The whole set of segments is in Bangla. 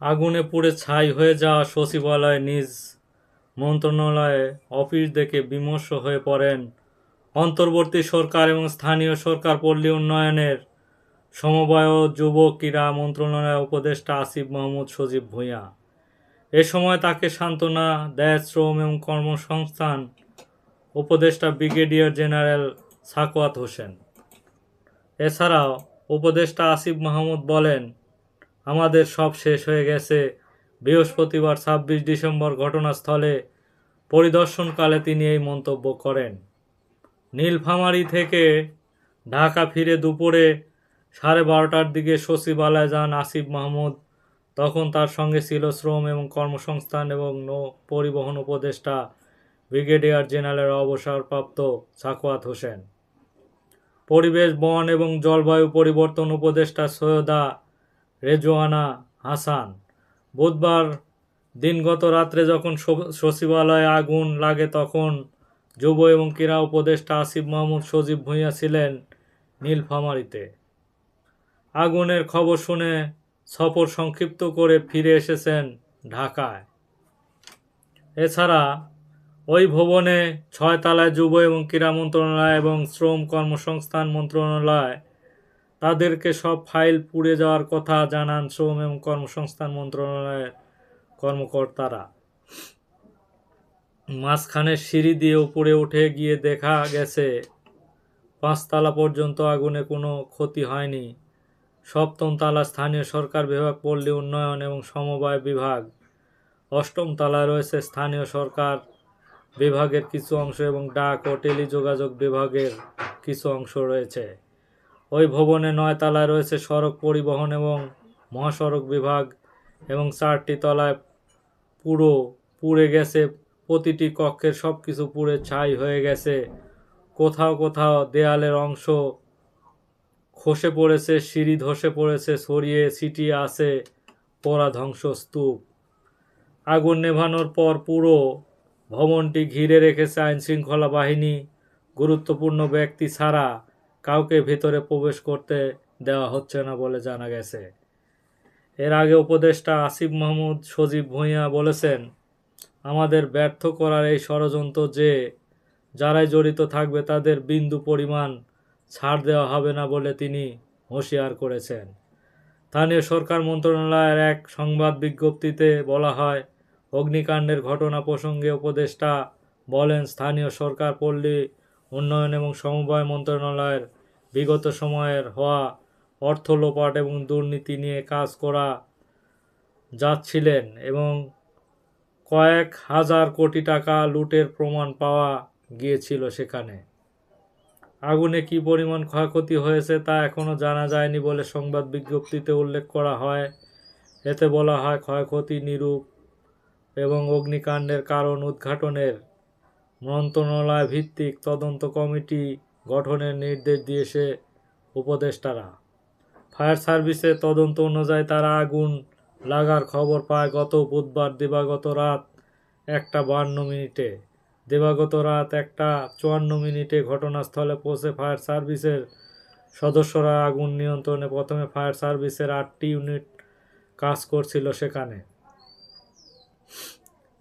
আগুনে পুড়ে ছাই হয়ে যাওয়া সচিবালয় নিজ মন্ত্রণালয়ে অফিস দেখে বিমর্ষ হয়ে পড়েন। অন্তর্বর্তী সরকার এবং স্থানীয় সরকার পল্লী উন্নয়নের সমবায় যুব ক্রীড়া মন্ত্রণালয়ের উপদেষ্টা আসিফ মাহমুদ সজীব ভূঁইয়া। এ সময় তাকে সান্ত্বনা, দেয় শ্রম এবং কর্মসংস্থান উপদেষ্টা ব্রিগেডিয়ার জেনারেল সাকোয়াত হোসেন। এছাড়াও উপদেষ্টা আসিফ মাহমুদ বলেন আমাদের সব শেষ হয়ে গেছে। বৃহস্পতিবার ছাব্বিশ ডিসেম্বর ঘটনাস্থলে পরিদর্শনকালে তিনি এই মন্তব্য করেন। নীলফামারী থেকে ঢাকা ফিরে দুপুরে সাড়ে বারোটার দিকে সচিবালয়ে যান আসিফ মাহমুদ। তখন তার সঙ্গে ছিল শ্রম এবং কর্মসংস্থান এবং নৌ পরিবহন উপদেষ্টা ব্রিগেডিয়ার জেনারেল অবসরপ্রাপ্ত সাকওয়াত হোসেন। পরিবেশ, বন এবং জলবায়ু পরিবর্তন উপদেষ্টা সৈয়দা রেজওয়ানা হাসান। বুধবার দিনগত রাত্রে যখন সচিবালয়ে আগুন লাগে তখন যুব এবং ক্রীড়া উপদেষ্টা আসিফ মাহমুদ সজীব ভূঁইয়া ছিলেন নীলফামারীতে। আগুনের খবর শুনে সফর সংক্ষিপ্ত করে ফিরে এসেছেন ঢাকায়। এছাড়া ওই ভবনে ছয় তলায় যুব এবং ক্রীড়া মন্ত্রণালয় এবং শ্রম কর্মসংস্থান মন্ত্রণালয় তাদেরকে সব ফাইল পুড়ে যাওয়ার কথা জানান শ্রম এবং কর্মসংস্থান মন্ত্রণালয়ের কর্মকর্তারা। মাঝখানে সিঁড়ি দিয়ে উপরে উঠে গিয়ে দেখা গেছে, পাঁচতলা পর্যন্ত আগুনে কোনো ক্ষতি হয়নি। সপ্তম তালা স্থানীয় সরকার বিভাগ, পল্লী উন্নয়ন এবং সমবায় বিভাগ। অষ্টম তলায় রয়েছে স্থানীয় সরকার বিভাগের কিছু অংশ এবং ডাক ও টেলিযোগাযোগ বিভাগের কিছু অংশ রয়েছে। ওই ভবনে নয় তলায় রয়েছে সড়ক পরিবহন এবং মহাসড়ক বিভাগ এবং চারটি তলায় পুরো পুড়ে গেছে, প্রতিটি কক্ষের সব কিছু পুড়ে ছাই হয়ে গেছে। কোথাও কোথাও দেয়ালের অংশ খসে পড়েছে, সিঁড়ি ধসে পড়েছে, ছড়িয়ে ছিটিয়ে আছে পোড়া ধ্বংসস্তূপ। আগুন নেভানোর পর পুরো ভবনটি ঘিরে রেখেছে আইনশৃঙ্খলা বাহিনী। গুরুত্বপূর্ণ ব্যক্তি ছাড়া কাউকে ভেতরে প্রবেশ করতে দেওয়া হচ্ছে না বলে জানা গেছে। এর আগে উপদেষ্টা আসিফ মাহমুদ সজীব ভূঁইয়া বলেছেন, আমাদের ব্যর্থ করার এই ষড়যন্ত্র যে যারাই জড়িত থাকবে তাদের বিন্দু পরিমাণ ছাড় দেওয়া হবে না বলে তিনি হুঁশিয়ার করেছেন। স্থানীয় সরকার মন্ত্রণালয়ের এক সংবাদ বিজ্ঞপ্তিতে বলা হয়, অগ্নিকাণ্ডের ঘটনা প্রসঙ্গে উপদেষ্টা বলেন, স্থানীয় সরকার পল্লী উন্নয়ন এবং সমবায় মন্ত্রণালয়ের বিগত সময়ের হওয়া অর্থ লোপাট এবং দুর্নীতি নিয়ে কাজ করা যাচ্ছিলেন এবং কয়েক হাজার কোটি টাকা লুটের প্রমাণ পাওয়া গিয়েছিল সেখানে। আগুনে কি পরিমাণ ক্ষয়ক্ষতি হয়েছে তা এখনও জানা যায়নি বলে সংবাদ বিজ্ঞপ্তিতে উল্লেখ করা হয়। এতে বলা হয়, ক্ষয়ক্ষতি নিরূপ এবং অগ্নিকাণ্ডের কারণ উদ্ঘাটনের মন্ত্রণালয় ভিত্তিক তদন্ত কমিটি গঠনের নির্দেশ দিয়েছে উপদেষ্টারা। ফায়ার সার্ভিসের তদন্ত অনুযায়ী তারা আগুন লাগার খবর পায় গত বুধবার দিবাগত রাত একটা বান্ন মিনিটে। দিবাগত রাত একটা চুয়ান্ন মিনিটে ঘটনাস্থলে পৌঁছে ফায়ার সার্ভিসের সদস্যরা আগুন নিয়ন্ত্রণে প্রথমে ফায়ার সার্ভিসের আটটি ইউনিট কাজ করছিল সেখানে।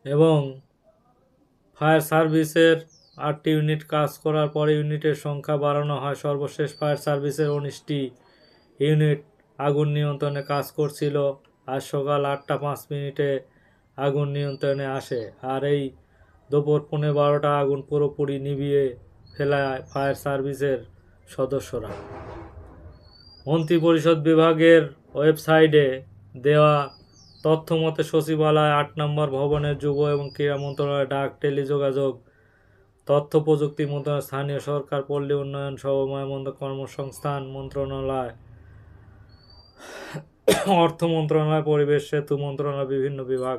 এবং ফায়ার সার্ভিসের আটটি ইউনিট কাজ করার পরে ইউনিটের সংখ্যা বাড়ানো হয়। সর্বশেষ ফায়ার সার্ভিসের উনিশটি ইউনিট আগুন নিয়ন্ত্রণে কাজ করছিল। আজ সকাল আটটা পাঁচ মিনিটে আগুন নিয়ন্ত্রণে আসে আর এই দুপুর পৌনে বারোটা আগুন পুরোপুরি নিভিয়ে ফেলায় ফায়ার সার্ভিসের সদস্যরা। মন্ত্রিপরিষদ বিভাগের ওয়েবসাইটে দেওয়া তথ্য মতে সচিবালয় আট নম্বর ভবনের যুব এবং ক্রীড়া মন্ত্রণালয় ডাক টেলিযোগাযোগ তথ্য প্রযুক্তি মন্ত্রণালয় স্থানীয় সরকার পল্লী উন্নয়ন সহ মন্ত্র কর্মসংস্থান মন্ত্রণালয়, অর্থ মন্ত্রণালয়, পরিবেশ সেতু মন্ত্রণালয়, বিভিন্ন বিভাগ